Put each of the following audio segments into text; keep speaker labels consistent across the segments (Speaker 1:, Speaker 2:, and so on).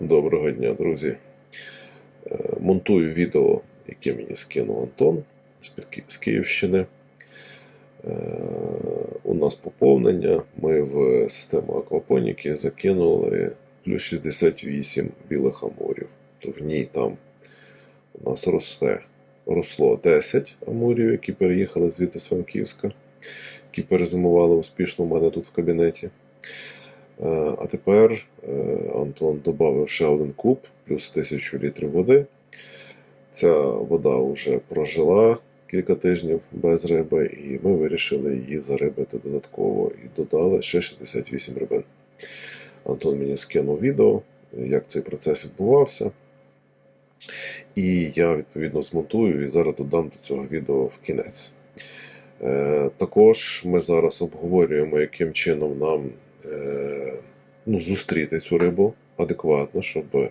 Speaker 1: Доброго дня, друзі. Е, Монтую відео, яке мені скинув Антон з Київщини. Е, У нас поповнення. Ми в систему аквапоніки закинули плюс 68 білих амурів. То в ній там у нас росте, росло 10 амурів, які переїхали звідти з Франківська, які перезимували успішно у мене тут в кабінеті. Е, А тепер е, Антон додав ще один куб, плюс 1000 літрів води. Ця вода вже прожила кілька тижнів без риби, і ми вирішили її зарибити додатково і додали ще 68 рибин. Антон мені скинув відео, як цей процес відбувався. І я відповідно змонтую і зараз додам до цього відео в кінець. Е, також ми зараз обговорюємо, яким чином нам ну, зустріти цю рибу адекватно, щоб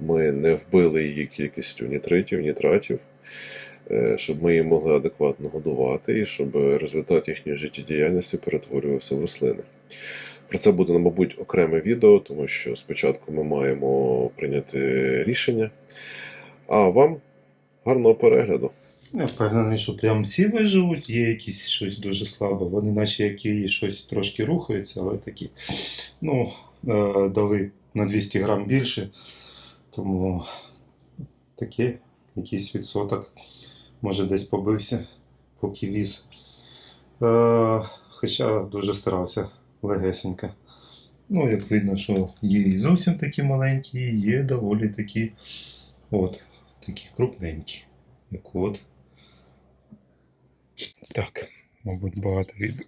Speaker 1: ми не вбили її кількістю нітритів, нітратів, е, щоб ми її могли адекватно годувати і щоб результат їхньої життєдіяльності перетворювався в рослини. Про це буде, мабуть, окреме відео, тому що спочатку ми маємо прийняти рішення. А вам гарного перегляду.
Speaker 2: Не впевнений, що прям всі виживуть, є якісь щось дуже слабе. Вони наче які щось трошки рухаються, але такі. Ну, е, дали на 200 грам більше, тому таке, якийсь відсоток, може десь побився, поки віз. Е, хоча дуже старався легесенько. Ну, як видно, що є і зовсім такі маленькі, є доволі такі, от, такі крупненькі. Як от. Так, мабуть, багато відео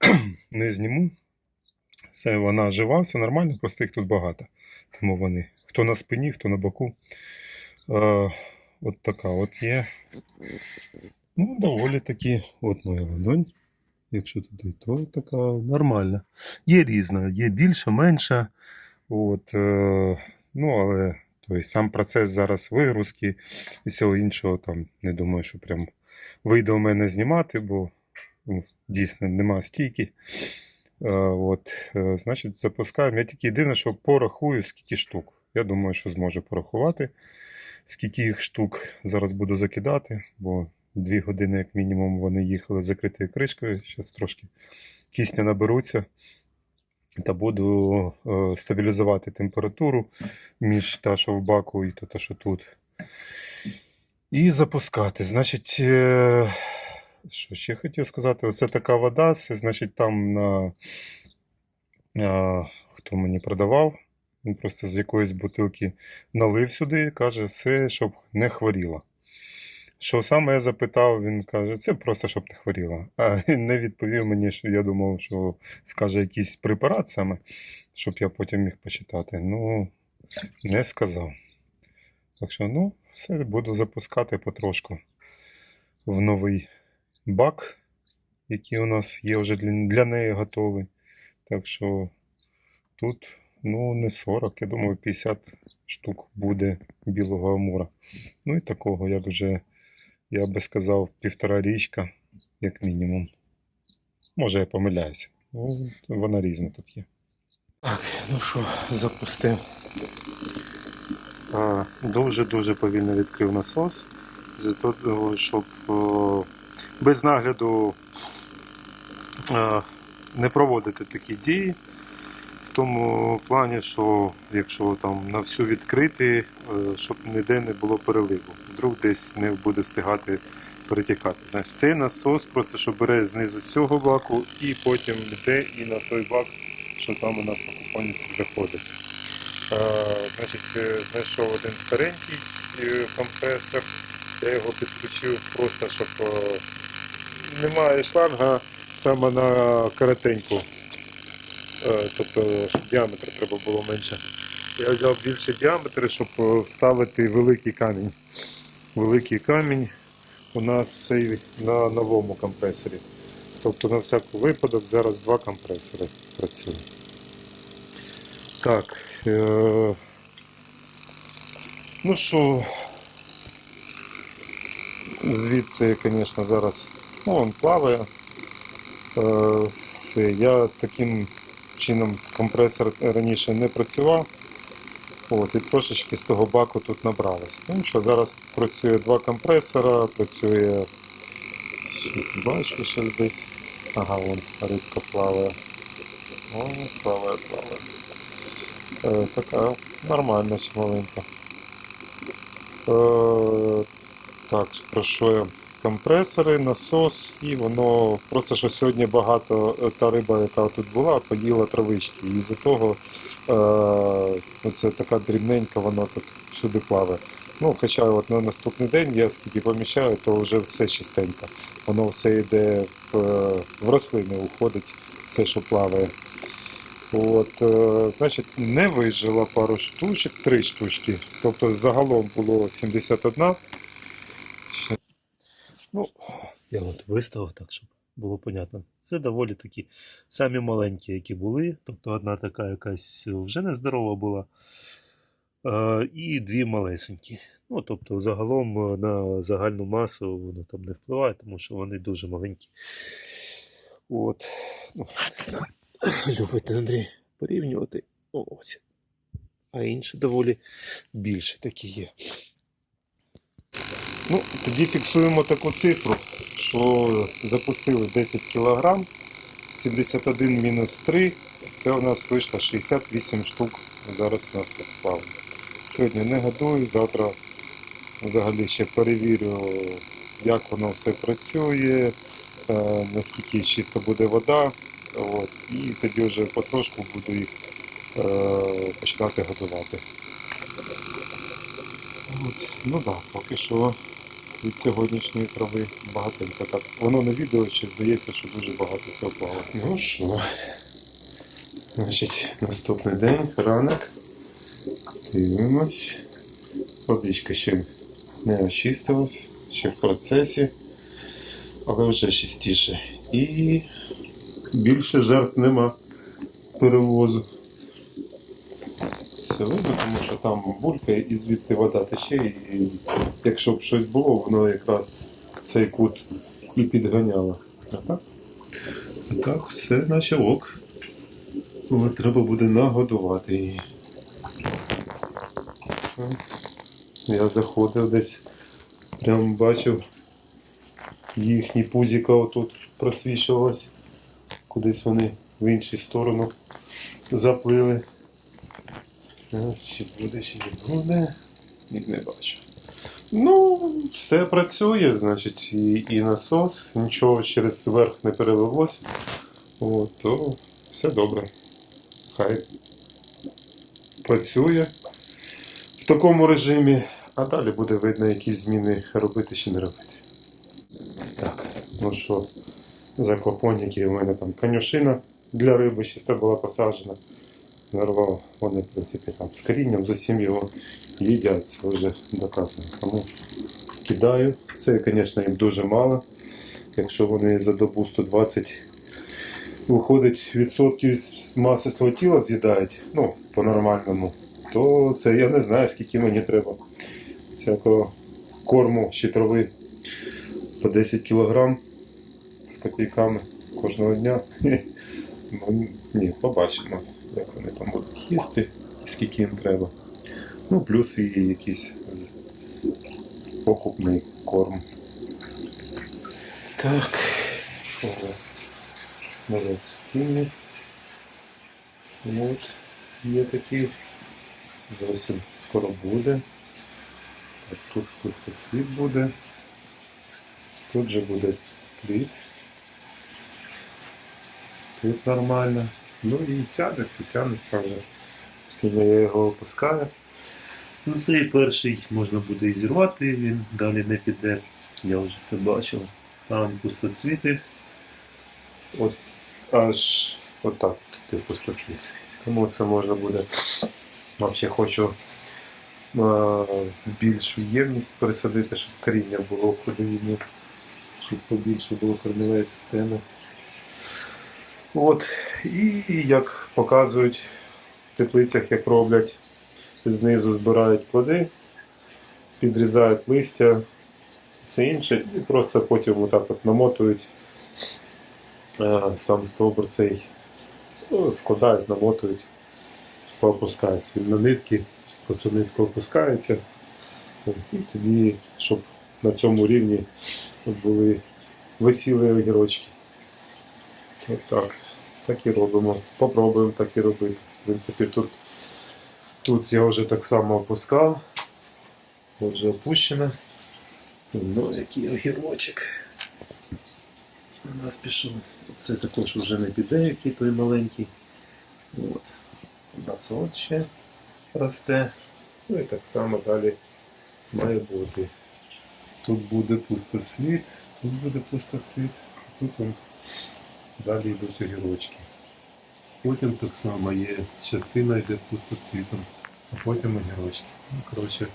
Speaker 2: не зніму. Все, вона жива, все нормально, просто їх тут багато. Тому вони хто на спині, хто на боку. Е, от така от є. Ну, доволі таки, от моя ладонь. Якщо туди, то така нормальна. Є різна, є більша, менша. От, е, ну, але тобто, сам процес зараз вигрузки і всього іншого, там, не думаю, що прям вийде у мене знімати, бо ну, дійсно нема стійки. Е, от, значить, запускаємо. Я тільки єдине, що порахую, скільки штук. Я думаю, що зможу порахувати, скільки їх штук зараз буду закидати, бо дві години, як мінімум, вони їхали з закритою кришкою. Зараз трошки кисня наберуться. Та буду е, стабілізувати температуру між та, що в баку, і то, та, що тут. І запускати. Значить, е, що ще хотів сказати? Оце така вода, це значить там на хто мені продавав, він просто з якоїсь бутилки налив сюди і каже, це щоб не хворіла. Що саме я запитав, він каже, це просто щоб не хворіла. А він не відповів мені, що я думав, що скаже якийсь препарат саме, щоб я потім міг почитати. Ну, не сказав. Так що, ну, все, буду запускати потрошку в новий бак, який у нас є вже для, неї готовий. Так що тут, ну, не 40, я думаю, 50 штук буде білого амура. Ну і такого, як вже, я би сказав, півтора річка, як мінімум. Може, я помиляюся. Ну, вона різна тут є. Так, ну що, запустив. Дуже-дуже повільно відкрив насос. Для того, щоб без нагляду не проводити такі дії. В тому плані, що якщо там на всю відкрити, е, щоб ніде не було переливу. Вдруг десь не буде встигати перетікати. Значить, цей насос просто що бере знизу цього баку і потім йде і на той бак, що там у нас в акупоніці заходить. Значить, е, знайшов один старенький е, компресор, я його підключив просто, щоб е, немає шланга саме на коротеньку. Тобто щоб діаметр треба було менше. Я взяв більше діаметр, щоб вставити великий камінь. Великий камінь у нас цей на новому компресорі. Тобто на всякий випадок зараз два компресори працюють. Так. Е... Ну що, звідси, звісно, зараз ну, він плаває. Е, все. Я таким чином компресор раніше не працював. От, і трошечки з того баку тут набралось. Ну що, зараз працює два компресора, працює. Що бачу ще десь. Ага, вон рибка плаває. О, плаває, плаває. Е, така нормальна ще. Е, так, про? Компресори, насос, і воно просто що сьогодні багато е, та риба, яка тут була, поїла травички. І з-за того е, оце така дрібненька, вона тут всюди плаває. Ну, хоча от на наступний день я скільки поміщаю, то вже все чистенько. Воно все йде в, е, в рослини, уходить все, що плаває. От, е, значить, не вижила пару штучок, три штучки. Тобто загалом було 71. Ну, я от виставив так, щоб було понятно. Це доволі такі самі маленькі, які були. Тобто одна така якась вже нездорова була. е, І дві малесенькі. Ну, тобто, загалом на загальну масу воно там не впливає, тому що вони дуже маленькі. От, ну, не знаю. Любите, Андрій, порівнювати. Ось. А інші доволі більше такі є. Ну, тоді фіксуємо таку цифру, що запустили 10 кг, 71 мінус 3, це у нас вийшло 68 штук. Зараз у нас плаває. Сьогодні не годую, завтра взагалі ще перевірю, як воно все працює, е, наскільки чисто буде вода. От, і тоді вже потрошку буду їх е, починати годувати. От, ну так, да, поки що від сьогоднішньої трави багатенько. Так, воно на відео ще здається, що дуже багато всього плавало. Ну що, значить, наступний день, ранок. Дивимось. Водичка ще не очистилась, ще в процесі, але вже чистіше. І більше жертв нема перевозу. Це видно, тому що там булькає і звідти вода тече, і якщо б щось було, воно якраз цей кут і підганяло. А так? А так, все наче ок. От треба буде нагодувати її. Я заходив десь, прям бачив, їхні пузіка отут просвічувалась. Кудись вони в іншу сторону заплили. Зараз чи буде, чи не буде. Ні, не бачу. Ну, все працює, значить, і, і насос, нічого через верх не перелилось. От, то все добре. Хай працює в такому режимі, а далі буде видно, які зміни робити чи не робити. Так, ну що, за копоніки у мене там конюшина для риби чисто була посаджена. Нарвав, вони, в принципі, там з корінням за всім його їдять, це вже доказано. Тому кидаю. Це, звісно, їм дуже мало. Якщо вони за добу 120 виходить відсотків з маси свого тіла з'їдають, ну, по-нормальному, то це я не знаю, скільки мені треба. Всякого корму чи по 10 кг з копійками кожного дня. Ну, ні, побачимо, як вони там будуть їсти і скільки їм треба. Ну, плюс і якийсь покупний корм. Так, що у нас? Називається фільми. От, є такі. Зовсім скоро буде. Так, тут пустоцвіт буде. Тут же буде плід. Тут нормально. Ну і тягнеться, тягнеться вже. Скільки я його опускаю. Ну, цей перший можна буде і зірвати, він далі не піде. Я вже це бачив. Там пустоцвіти. От аж отак тут пустоцвіт. Тому це можна буде. Взагалі хочу в більшу ємність пересадити, щоб коріння було в ходовіні, щоб побільше було корневої системи. От. І як показують в теплицях, як роблять, знизу збирають плоди, підрізають листя, все інше, і просто потім отак от намотують е, сам стовбур цей, ну, складають, намотують, поопускають Він на нитки, посудинка опускається. І тоді, щоб на цьому рівні були висіли огірочки. Так. Так і робимо. Попробуємо так і робити. В принципі, тут, тут я вже так само опускав. От вже опущено. Ну, який огірочок. У нас пішов. Це також вже не піде, який той маленький. От. У нас ще росте. Ну і так само далі має бути. Тут буде пустоцвіт, тут буде пустоцвіт, тут он далі йдуть огірочки. Потім так само є частина йде пустоцвітом, а потім огірочки. Ну, коротше,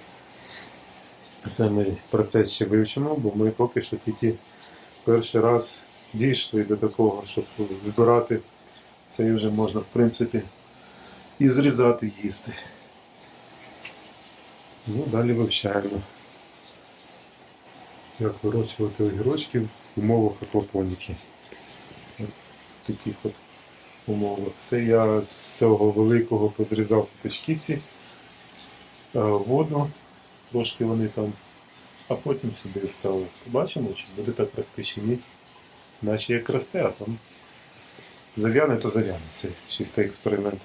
Speaker 2: ми процес ще вивчимо, бо ми поки що тільки перший раз дійшли до такого, щоб збирати це вже можна, в принципі, і зрізати їсти. Ну, далі вивчаємо. Як вирощувати огірочки в умовах аквапоніки. Таких от умовах. Це я з цього великого позрізав по ці, е, воду, трошки вони там, а потім сюди вставив. Побачимо, чи буде так рости чи ні. Наче як росте, а там зав'яне, то зав'яне. Це чистий експеримент.